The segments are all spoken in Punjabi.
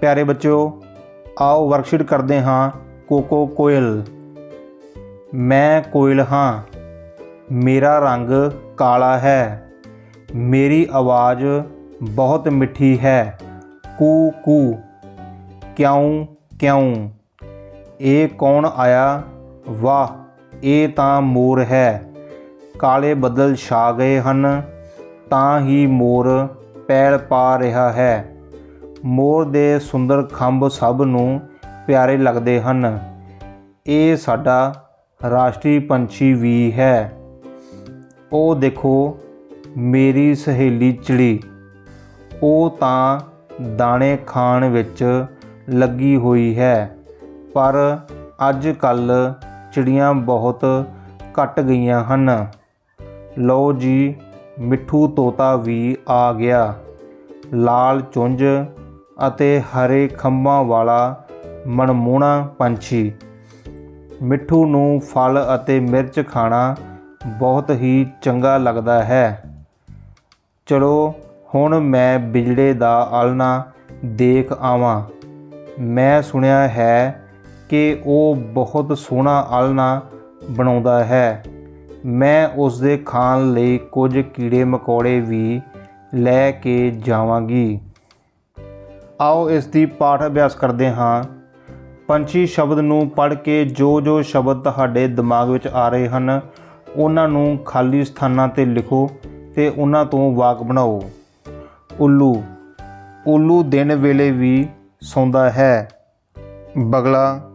ਪਿਆਰੇ ਬੱਚਿਓ, ਆਓ ਵਰਕਸ਼ੀਟ ਕਰਦੇ ਹਾਂ ਕੋਕੋ ਕੋਇਲ। ਮੈਂ ਕੋਇਲ ਹਾਂ। ਮੇਰਾ ਰੰਗ ਕਾਲਾ ਹੈ। ਮੇਰੀ ਆਵਾਜ਼ ਬਹੁਤ ਮਿੱਠੀ ਹੈ। ਕੂ ਕੂ। ਕਿਉਂ ਕਿਉਂ? ਇਹ ਕੌਣ ਆਇਆ? ਵਾਹ, ਇਹ ਤਾਂ ਮੋਰ ਹੈ। ਕਾਲੇ ਬੱਦਲ ਛਾ ਗਏ ਹਨ, ਤਾਂ ਹੀ ਮੋਰ ਪੈਲ ਪਾ ਰਿਹਾ ਹੈ। ਮੋਰ ਦੇ ਸੁੰਦਰ ਖੰਭ ਸਭ ਨੂੰ ਪਿਆਰੇ ਲੱਗਦੇ ਹਨ। ਇਹ ਸਾਡਾ ਰਾਸ਼ਟਰੀ ਪੰਛੀ ਵੀ ਹੈ। ਉਹ ਦੇਖੋ ਮੇਰੀ ਸਹੇਲੀ ਚਿੜੀ। ਉਹ ਤਾਂ ਦਾਣੇ ਖਾਣ ਵਿੱਚ ਲੱਗੀ ਹੋਈ ਹੈ, ਪਰ ਅੱਜ ਕੱਲ ਚਿੜੀਆਂ ਬਹੁਤ ਘਟ ਗਈਆਂ ਹਨ। ਲਓ ਜੀ, ਮਿੱਠੂ ਤੋਤਾ ਵੀ ਆ ਗਿਆ। ਲਾਲ ਚੁੰਝ ਅਤੇ ਹਰੇ ਖੰਭਾਂ ਵਾਲਾ ਮਨਮੋਹਣਾ ਪੰਛੀ। ਮਿੱਠੂ ਨੂੰ ਫਲ ਅਤੇ ਮਿਰਚ ਖਾਣਾ ਬਹੁਤ ਹੀ ਚੰਗਾ ਲੱਗਦਾ ਹੈ। ਚਲੋ, ਹੁਣ ਮੈਂ ਬਿਜੜੇ ਦਾ ਆਲਣਾ ਦੇਖ ਆਵਾਂ। ਮੈਂ ਸੁਣਿਆ ਹੈ ਕਿ ਉਹ ਬਹੁਤ ਸੋਹਣਾ ਆਲਣਾ ਬਣਾਉਂਦਾ ਹੈ। ਮੈਂ ਉਸ ਦੇ ਖਾਣ ਲਈ ਕੁਝ ਕੀੜੇ ਮਕੌੜੇ ਵੀ ਲੈ ਕੇ ਜਾਵਾਂਗੀ। ਆਓ ਇਸ ਦੀ ਪਾਠ ਅਭਿਆਸ ਕਰਦੇ ਹਾਂ। ਪੰਛੀ ਸ਼ਬਦ ਨੂੰ ਪੜ੍ਹ ਕੇ ਜੋ ਜੋ ਸ਼ਬਦ ਤੁਹਾਡੇ ਦਿਮਾਗ ਵਿੱਚ ਆ ਰਹੇ ਹਨ, ਉਹਨਾਂ ਨੂੰ ਖਾਲੀ ਸਥਾਨਾਂ ਤੇ ਲਿਖੋ ਤੇ ਉਹਨਾਂ ਤੋਂ ਵਾਕ ਬਣਾਓ। ਉੱਲੂ। ਉੱਲੂ ਦਿਨ ਵੇਲੇ ਵੀ ਸੌਂਦਾ ਹੈ। ਬਗਲਾ।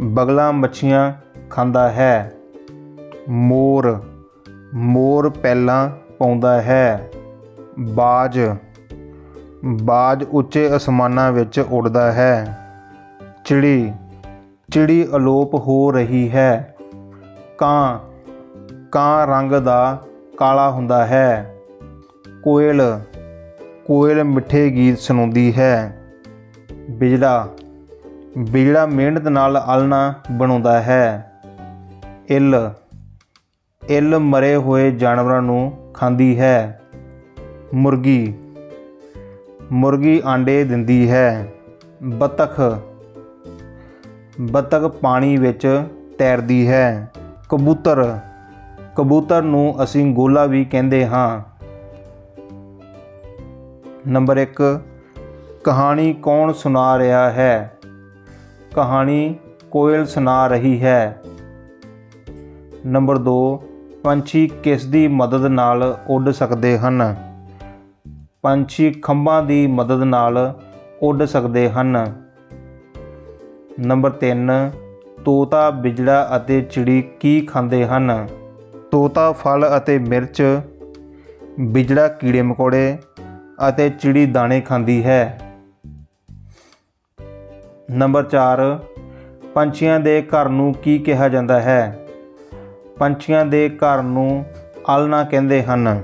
ਬਗਲਾ ਮੱਛੀਆਂ ਖਾਂਦਾ ਹੈ। ਮੋਰ। ਮੋਰ ਪਹਿਲਾਂ ਪਾਉਂਦਾ ਹੈ। ਬਾਜ। ਬਾਜ ਉੱਚੇ ਅਸਮਾਨਾਂ ਵਿੱਚ ਉੱਡਦਾ ਹੈ। ਚਿੜੀ ਚਿੜੀ ਅਲੋਪ ਹੋ ਰਹੀ ਹੈ। ਕਾਂ ਕਾਂ ਰੰਗ ਦਾ ਕਾਲਾ ਹੁੰਦਾ ਹੈ। ਕੋਇਲ ਕੋਇਲ ਮਿੱਠੇ ਗੀਤ ਸੁਣਾਉਂਦੀ ਹੈ। ਬਿਜੜਾ ਬਿਜੜਾ ਮਿਹਨਤ ਨਾਲ ਆਲਣਾ ਬਣਾਉਂਦਾ ਹੈ। ਇੱਲ ਇੱਲ ਮਰੇ ਹੋਏ ਜਾਨਵਰਾਂ ਨੂੰ ਖਾਂਦੀ ਹੈ। ਮੁਰਗੀ ਮੁਰਗੀ ਆਂਡੇ ਦਿੰਦੀ ਹੈ। ਬਤਖ। ਬਤਖ ਪਾਣੀ ਵਿੱਚ ਤੈਰਦੀ ਹੈ। ਕਬੂਤਰ। ਕਬੂਤਰ ਨੂੰ ਅਸੀਂ ਗੋਲਾ ਵੀ ਕਹਿੰਦੇ ਹਾਂ। ਨੰਬਰ 1 ਕਹਾਣੀ ਕੌਣ ਸੁਣਾ ਰਿਹਾ ਹੈ? ਕਹਾਣੀ ਕੋਇਲ ਸੁਣਾ ਰਹੀ ਹੈ। ਨੰਬਰ 2 ਪੰਛੀ ਕਿਸ ਦੀ ਮਦਦ ਨਾਲ ਉੱਡ ਸਕਦੇ ਹਨ? ਪੰਛੀ ਖੰਭਾਂ ਦੀ ਮਦਦ ਨਾਲ ਉੱਡ ਸਕਦੇ ਹਨ। ਨੰਬਰ 3 ਤੋਤਾ, ਬਿਜੜਾ ਅਤੇ ਚਿੜੀ ਕੀ ਖਾਂਦੇ ਹਨ? ਤੋਤਾ, ਫਲ ਅਤੇ ਮਿਰਚ, ਬਿਜੜਾ, ਕੀੜੇ ਮਕੌੜੇ ਅਤੇ ਚਿੜੀ ਦਾਣੇ ਖਾਂਦੀ ਹੈ। ਨੰਬਰ 4 ਪੰਛੀਆਂ ਦੇ ਘਰ ਨੂੰ ਕੀ ਕਿਹਾ ਜਾਂਦਾ ਹੈ? ਪੰਛੀਆਂ ਦੇ ਘਰ ਨੂੰ ਆਲਣਾ ਕਹਿੰਦੇ ਹਨ।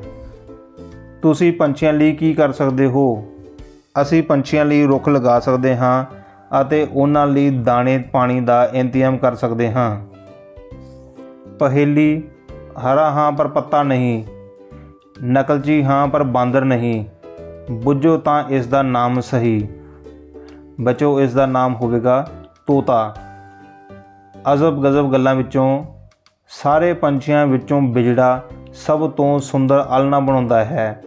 ਤੁਸੀਂ ਪੰਛੀਆਂ ਲਈ ਕੀ ਕਰ ਸਕਦੇ ਹੋ? ਅਸੀਂ ਪੰਛੀਆਂ ਲਈ ਰੁੱਖ ਲਗਾ ਸਕਦੇ ਹਾਂ ਅਤੇ ਉਹਨਾਂ ਲਈ ਦਾਣੇ, ਪਾਣੀ ਦਾ ਇੰਤਜ਼ਾਮ ਕਰ ਸਕਦੇ ਹਾਂ। ਪਹੇਲੀ, ਹਰਾ ਹਾਂ ਪਰ ਪੱਤਾ ਨਹੀਂ। ਨਕਲਚੀ ਹਾਂ ਪਰ ਬਾਂਦਰ ਨਹੀਂ। ਬੁੱਝੋ ਤਾਂ ਇਸ ਦਾ ਨਾਮ ਸਹੀ। ਬਚੋ ਇਸ ਦਾ ਨਾਮ ਹੋਵੇਗਾ ਤੋਤਾ। ਅਜ਼ਬ ਗਜ਼ਬ ਗੱਲਾਂ ਵਿੱਚੋਂ ਸਾਰੇ ਪੰਛੀਆਂ ਵਿੱਚੋਂ ਬਿਜੜਾ ਸਭ ਤੋਂ ਸੁੰਦਰ ਆਲਣਾ ਬਣਾਉਂਦਾ ਹੈ।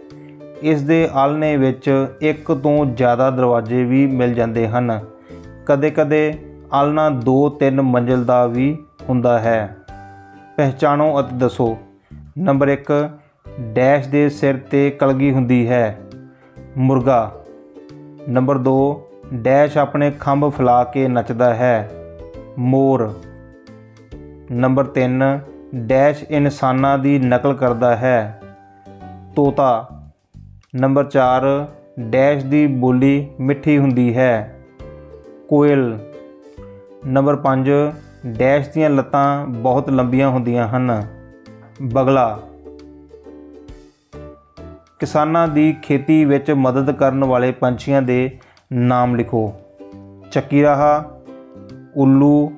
ਇਸ ਦੇ ਆਲਣੇ ਵਿੱਚ ਇੱਕ ਤੋਂ ਜ਼ਿਆਦਾ ਦਰਵਾਜ਼ੇ ਵੀ ਮਿਲ ਜਾਂਦੇ ਹਨ। ਕਦੇ-ਕਦੇ ਆਲਣਾ 2-3 ਮੰਜ਼ਿਲ ਦਾ ਵੀ ਹੁੰਦਾ ਹੈ। ਪਹਿਚਾਣੋ ਅਤੇ ਦੱਸੋ, ਨੰਬਰ 1 ਡੈਸ਼ ਦੇ ਸਿਰ ਤੇ ਕਲਗੀ ਹੁੰਦੀ ਹੈ। ਮੁਰਗਾ। ਨੰਬਰ 2 ਡੈਸ਼ ਆਪਣੇ ਖੰਭ ਫੈਲਾ ਕੇ ਨੱਚਦਾ ਹੈ। ਮੋਰ। ਨੰਬਰ 3 ਡੈਸ਼ ਇਨਸਾਨਾਂ ਦੀ ਨਕਲ ਕਰਦਾ ਹੈ। ਤੋਤਾ। ਨੰਬਰ 4 ਡੈਸ਼ ਦੀ ਬੋਲੀ ਮਿੱਠੀ ਹੁੰਦੀ ਹੈ। ਕੋਇਲ। ਨੰਬਰ 5 ਡੈਸ਼ ਦੀਆਂ ਲੱਤਾਂ ਬਹੁਤ ਲੰਬੀਆਂ ਹੁੰਦੀਆਂ ਹਨ। ਬਗਲਾ। ਕਿਸਾਨਾਂ ਦੀ ਖੇਤੀ ਵਿੱਚ ਮਦਦ ਕਰਨ ਵਾਲੇ ਪੰਛੀਆਂ ਦੇ ਨਾਮ ਲਿਖੋ। ਚੱਕੀ ਰਾਹਾ ਉੱਲੂ,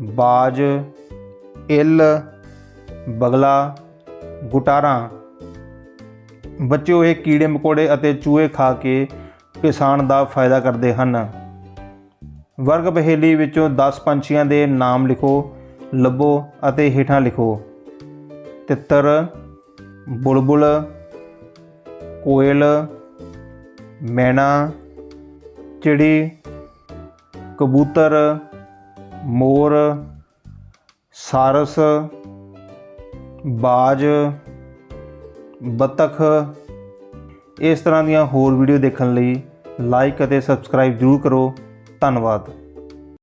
ਬਾਜ, ਇੱਲ, ਬਗਲਾ, ਗੁਟਾਰਾਂ। ਬੱਚਿਓ ਇਹ ਕੀੜੇ ਮਕੌੜੇ ਅਤੇ ਚੂਹੇ ਖਾ ਕੇ ਕਿਸਾਨ ਦਾ ਫਾਇਦਾ ਕਰਦੇ ਹਨ। ਵਰਗ ਪਹੇਲੀ ਵਿੱਚੋਂ 10 ਪੰਛੀਆਂ ਦੇ ਨਾਮ ਲਿਖੋ, ਲੱਭੋ ਅਤੇ ਹੇਠਾਂ ਲਿਖੋ। ਤਿੱਤਰ, ਬੁਲਬੁਲ, ਕੋਇਲ, ਮੈਣਾ, ਚਿੜੀ, ਕਬੂਤਰ, ਮੋਰ, ਸਾਰਸ, ਬਾਜ ਬਤਖ। ਇਸ ਤਰ੍ਹਾਂ ਦੀਆਂ ਹੋਰ ਵੀਡੀਓ ਦੇਖਣ ਲਈ ਲਾਈਕ ਅਤੇ ਸਬਸਕ੍ਰਾਈਬ ਜ਼ਰੂਰ ਕਰੋ। ਧੰਨਵਾਦ।